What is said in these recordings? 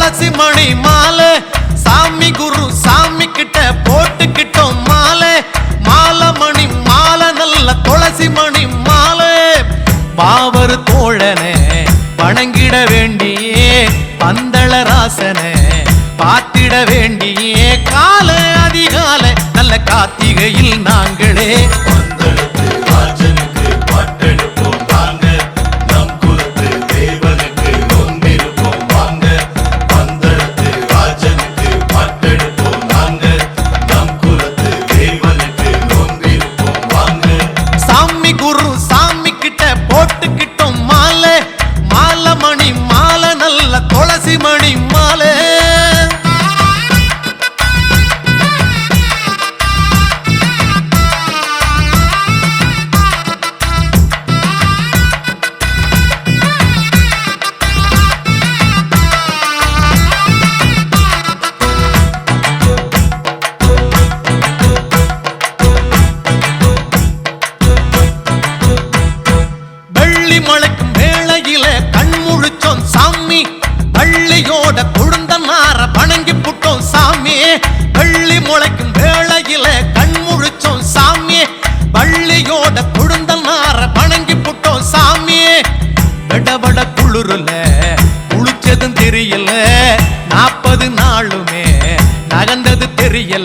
துளசி மணி மாலை. சாமி குரு சாமி கிட்ட போட்டுக்கிட்டோம் மாலை. மாலை மணி மாலை நல்ல துளசி மணி மாலை. பாவர் தோழனே வணங்கிட வேண்டியே பந்தள ராசனே பார்த்திட வேண்டியே. கால அதிகாலை நல்ல கார்த்திகையில் நாங்களே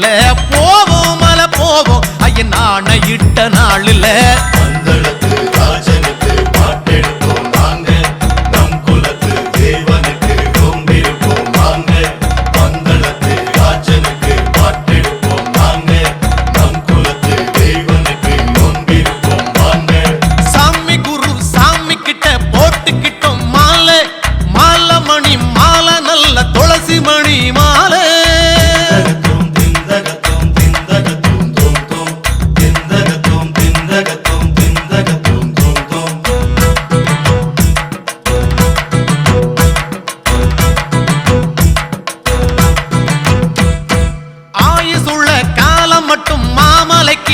நாளில் போவோம் மலை போவோம் ஐயன் நாண இட்ட நாளில்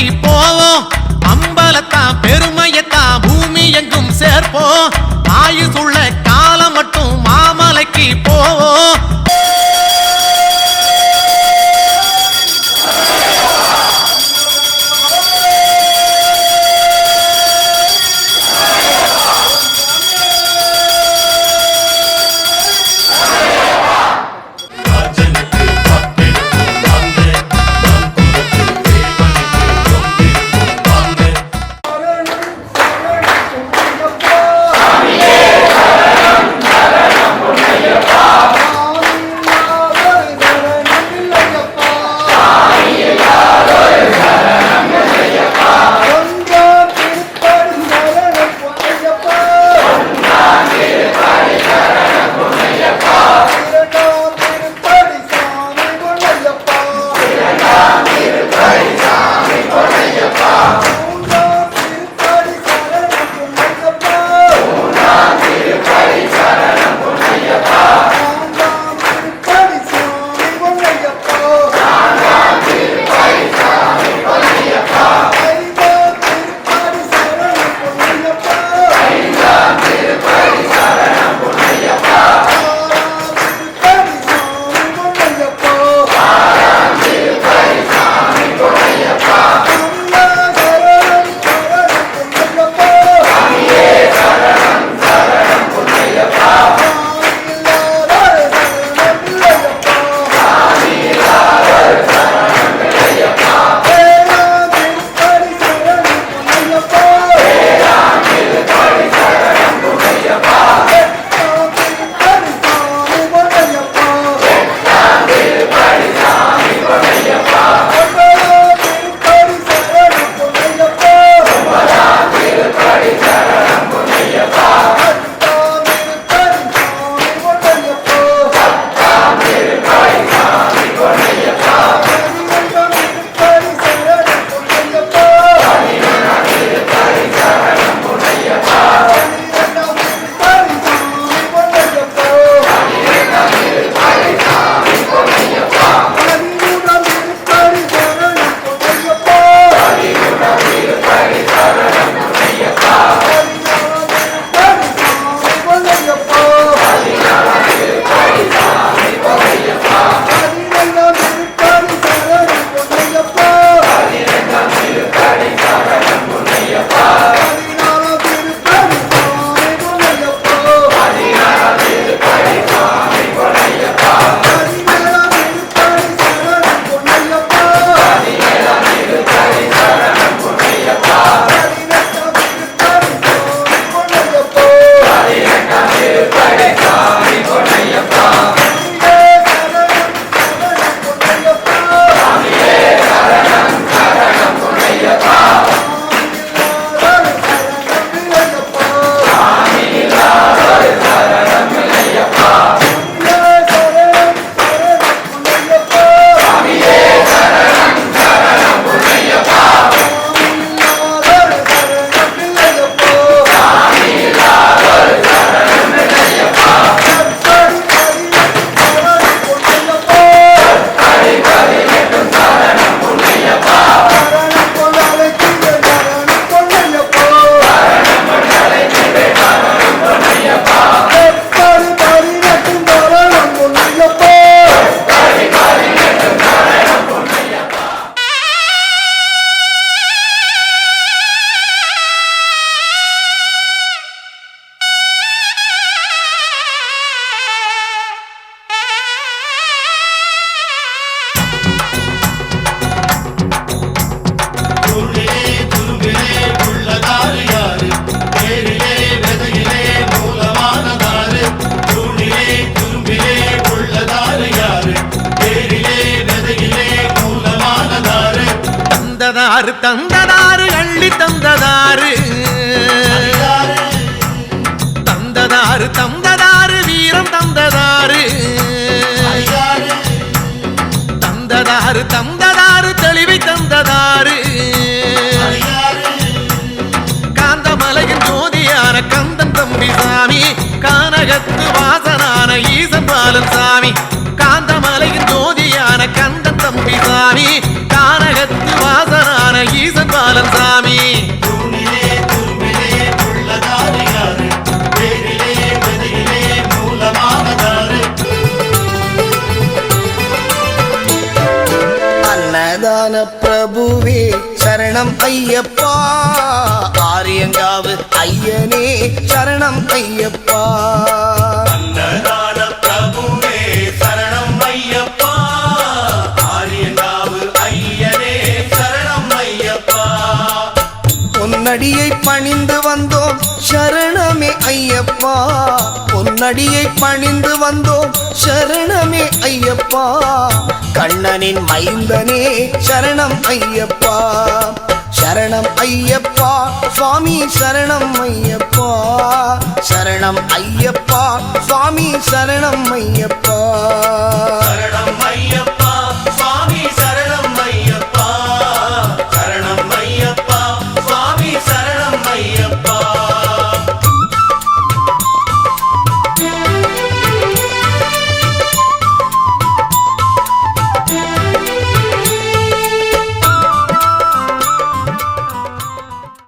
போவோம். அம்பலத்தான் பெருமையத்தான் பூமி எங்கும் சேர்ப்போம். தந்ததாரு தந்ததாறு அள்ளி தந்ததாறு. தந்ததாறு தந்ததாறு வீரம் தந்ததாறு. தந்ததாறு தந்த பாலன் சாமி. அன்னதான பிரபுவே சரணம் ஐயப்பா. ஆரியங்காவு ஐயனே சரணம் ஐயப்பா. பணிந்து வந்தோம். சரணமே ஐயப்பா. பொன்னடியை பணிந்து வந்தோம். சரணமே ஐயப்பா. கண்ணனின் மைந்தனே சரணம் ஐயப்பா. சரணம் ஐயப்பா. சுவாமி சரணம் ஐயப்பா. சரணம் ஐயப்பா. சுவாமி சரணம் ஐயப்பா. சரணம் ஐயப்பா.